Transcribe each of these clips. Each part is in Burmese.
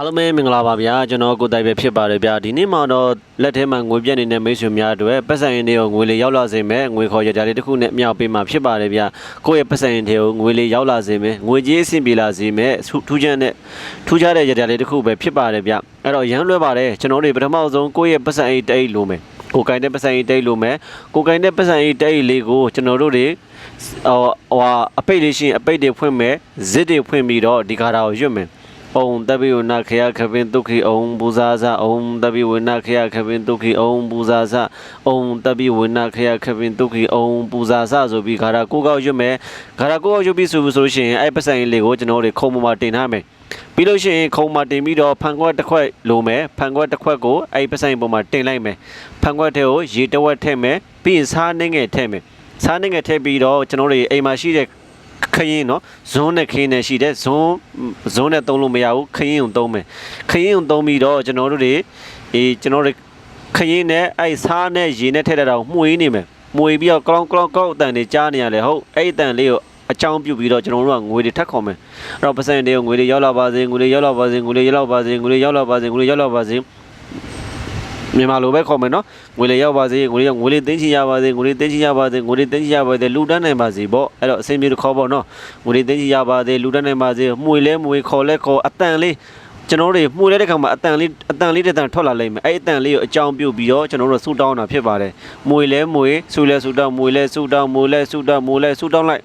အားလုံးပဲမင်္ဂလာပါဗျာကျွန်တော်ကိုယ်တိုင်ပဲဖြစ်ပါတယ်ဗျာဒီနေ့မှာတော့လက်ထဲမှာငွေပြက်နေတဲ့မိတ်ဆွေများအတွက်ပတ်စံရင်တွေကိုငွေလေးရောက်လာစေမယ်ငွေခေါ်ရကြလေးတစ်ခုနဲ့မြောက်ပေးမှာဖြစ်ပါတယ်ဗျာကိုယ့်ရဲ့ပတ်စံရင်တွေကိုငွေလေးရောက်လာစေမယ်ငွေကြီးအဆင်ပြေလာစေမယ်ထူးထူးခြားတဲ့ထူးခြားတဲ့ရကြလေးတစ်ခုပဲဖြစ်ပါတယ်ဗျာအဲ့တော့ရမ်းလွဲပါတယ်ကျွန်တော်တို့ပထမဆုံးကိုယ့်ရဲ့ပတ်စံအိတ်တိတ်လို့မယ်ကိုကိုင်းတဲ့ပတ်စံအိတ်တိတ်လို့မယ်ကိုကိုင်းတဲ့ပတ်စံအိတ်တိတ်လေးကိုကျွန်တော်တို့တွေဟိုဟိုအပိတ်လေးရှိရင်အပိတ်တွေဖွင့်မယ်ဇစ်တွေဖွင့်ပြီးတော့ဒီကာတာကိုရွတ်မယ် ဩတပိဝနာခယခပင်ဒုက္ခိဩပူဇာဇဩတပိဝနာခယခပင်ဒုက္ခိဩပူဇာဇဩတပိဝနာခယခပင်ဒုက္ခိဩပူဇာဇဆိုပြီးခါရကိုကောက်ရွတ်မယ်ခါရကိုကောက်ရွတ်ပြီးဆိုဆိုလို့ရှိရင်အဲ့ပတ်စံလေးကိုကျွန်တော်တို့ခုံပေါ်မှာတင်ထားမယ်ပြီးလို့ရှိရင်ခုံမှာတင်ပြီးတော့ဖန်ခွက်တစ်ခွက်လိုမယ်ဖန်ခွက်တစ်ခွက်ကိုအဲ့ပတ်စံပေါ်မှာတင်လိုက်မယ်ဖန်ခွက်ထဲကိုရေတစ်ဝက်ထည့်မယ်ပြီးရင်စားနှင်းငယ်ထည့်မယ်စားနှင်းငယ်ထည့်ပြီးတော့ကျွန်တော်တို့အိမ်မှာရှိတဲ့ ခရင်နော်ဇွန်းနဲ့ခင်းနဲ့ရှိတယ်ဇွန်းဇွန်းနဲ့သုံးလို့မရဘူးခရင်ကိုသုံးမယ်ခရင်ကိုသုံးပြီးတော့ကျွန်တော်တို့တွေအေးကျွန်တော်တို့ခရင်နဲ့အဲ့ဆားနဲ့ရေနဲ့ထည့်တဲ့တော့မှုေးနေမယ်မှုေးပြီးတော့ကလောင်ကလောင်ကောက်အတန်တွေကြားနေရလေဟုတ်အဲ့အတန်လေးကိုအကြောင်းပြုပြီးတော့ကျွန်တော်တို့ကငွေတွေထပ်ခေါ်မယ်အဲ့တော့ပတ်စံတွေကိုငွေတွေရောက်လာပါစေငွေတွေရောက်လာပါစေငွေတွေရောက်လာပါစေငွေတွေရောက်လာပါစေငွေတွေရောက်လာပါစေ မြန်မာလိုပဲခေါ်မယ်နော်ငွေလေးရောက်ပါစေငွေလေးငွေလေးသိန်းချင်ရပါစေငွေလေးသိန်းချင်ရပါစေငွေလေးသိန်းချင်ရပါစေလူတန်းနိုင်ပါစေပေါ့အဲ့တော့အစင်ပြေတစ်ခေါ်ပေါ့နော်ငွေလေးသိန်းချင်ရပါစေလူတန်းနိုင်ပါစေမှုေလဲမှုေခေါ်လဲခေါ်အတန်လေးကျွန်တော်တို့မှုလဲတဲ့ခါမှာအတန်လေးအတန်လေးတဲ့တန်ထွက်လာလိမ့်မယ်အဲ့အတန်လေးကိုအကြောင်းပြုတ်ပြီးတော့ကျွန်တော်တို့ဆူတောင်းတာဖြစ်ပါတယ်မှုေလဲမှုေဆူလဲဆူတောင်းမှုေလဲဆူတောင်းမှုလဲဆူတောင်းမှုလဲဆူတောင်းလိုက်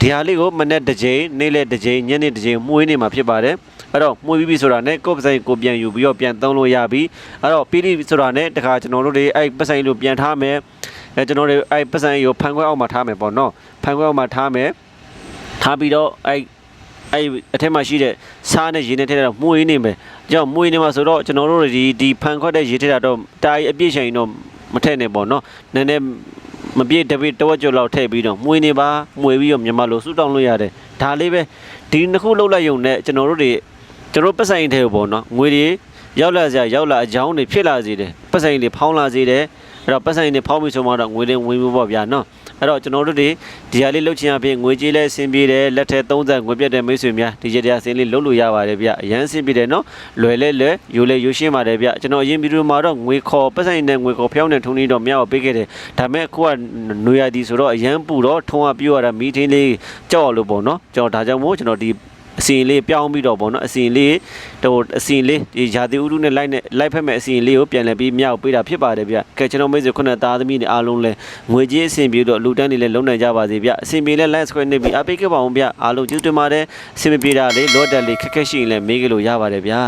ဒီဟာလေးကိုမနေ့တစ်ချိန်နေ့လက်တစ်ချိန်ညနေတစ်ချိန်မှုေးနေမှာဖြစ်ပါတယ် အဲ့တော့မှုေးပြီးပြီဆိုတာနဲ့ကိုယ့်ပဆိုင်ကိုပြန်ယူပြီးတော့ပြန်သုံးလို့ရပြီအဲ့တော့ပြီးပြီဆိုတာနဲ့တခါကျွန်တော်တို့တွေအဲ့ပဆိုင်လို့ပြန်ထားမယ်အဲကျွန်တော်တို့အဲ့ပဆိုင်ကိုဖန်ခွဲအောက်မှာထားမယ်ပေါ့နော်ဖန်ခွဲအောက်မှာထားမယ်ထားပြီးတော့အဲ့အဲ့အထက်မှာရှိတဲ့စားနဲ့ရေနဲ့ထည့်တော့မှုေးနေမယ်ကြောင့်မှုေးနေမှာဆိုတော့ကျွန်တော်တို့ဒီဒီဖန်ခွက်တဲ့ရေထည့်တာတော့တားအပြည့်ချိန်တော့မထည့်နဲ့ပေါ့နော်နည်းနည်းမပြည့်တပိတဝက်ကျော်လောက်ထည့်ပြီးတော့မှုေးနေပါမှုေးပြီးတော့မြန်မာလိုဆူတောင်းလို့ရတယ်ဒါလေးပဲဒီနှစ်ခုလောက်လိုက်ရုံနဲ့ကျွန်တော်တို့တွေ ကျွန်တော်ပတ်ဆိုင်ထဲပေါ့နော်ငွေတွေရောက်လာစရာရောက်လာအကြောင်းတွေဖြစ်လာစေတယ်ပတ်ဆိုင်တွေဖောင်းလာစေတယ်အဲ့တော့ပတ်ဆိုင်တွေဖောင်းပြီးဆိုမှတော့ငွေတွေဝင်ဖို့ပေါ့ဗျာနော်အဲ့တော့ကျွန်တော်တို့တွေဒီဟာလေးလုတ်ချင်အပြင်ငွေကြေးလဲအဆင်ပြေတယ်လက်ထဲ30ငွေပြတ်တဲ့မိတ်ဆွေများဒီကြတရားအစင်းလေးလုတ်လို့ရပါတယ်ဗျအရန်အဆင်ပြေတယ်နော်လွယ်လဲလွယ်ယူလဲယူရှင်းပါတယ်ဗျကျွန်တော်အရင်ဗီဒီယိုမှာတော့ငွေခေါ်ပတ်ဆိုင်နဲ့ငွေခေါ်ဖျောင်းတဲ့ထုံးလေးတော့မြောက်ပေးခဲ့တယ်ဒါပေမဲ့အခုကနွေရသည်ဆိုတော့အရန်ပူတော့ထုံးကပြရတာမီထင်းလေးကြောက်လို့ပေါ့နော်ကျွန်တော်ဒါကြောင့်မို့ကျွန်တော်ဒီ အစီအလေးပြောင်းပြီးတော့ဗောနော်အစီအလေးဟိုအစီအလေးဒီယာတိဥရုနဲ့လိုက်နဲ့လိုက်ဖက်မဲ့အစီအလေးကိုပြန်လည်ပြီးမြောက်ပေးတာဖြစ်ပါတယ်ဗျကဲကျွန်တော်မိတ်ဆွေခုနသားသမီးတွေအားလုံးလဲငွေကြေးအဆင်ပြေတော့လူတန်းတွေလည်းလုံနိုင်ကြပါစေဗျအဆင်ပြေလဲ like subscribe နေပြီးအားပေးခဲ့ပါအောင်ဗျအားလုံးကျေးဇူးတင်ပါတယ်အဆင်မပြေတာလေလော့တက်လေးခက်ခက်ရှိရင်လည်းမေးကြလို့ရပါတယ်ဗျာ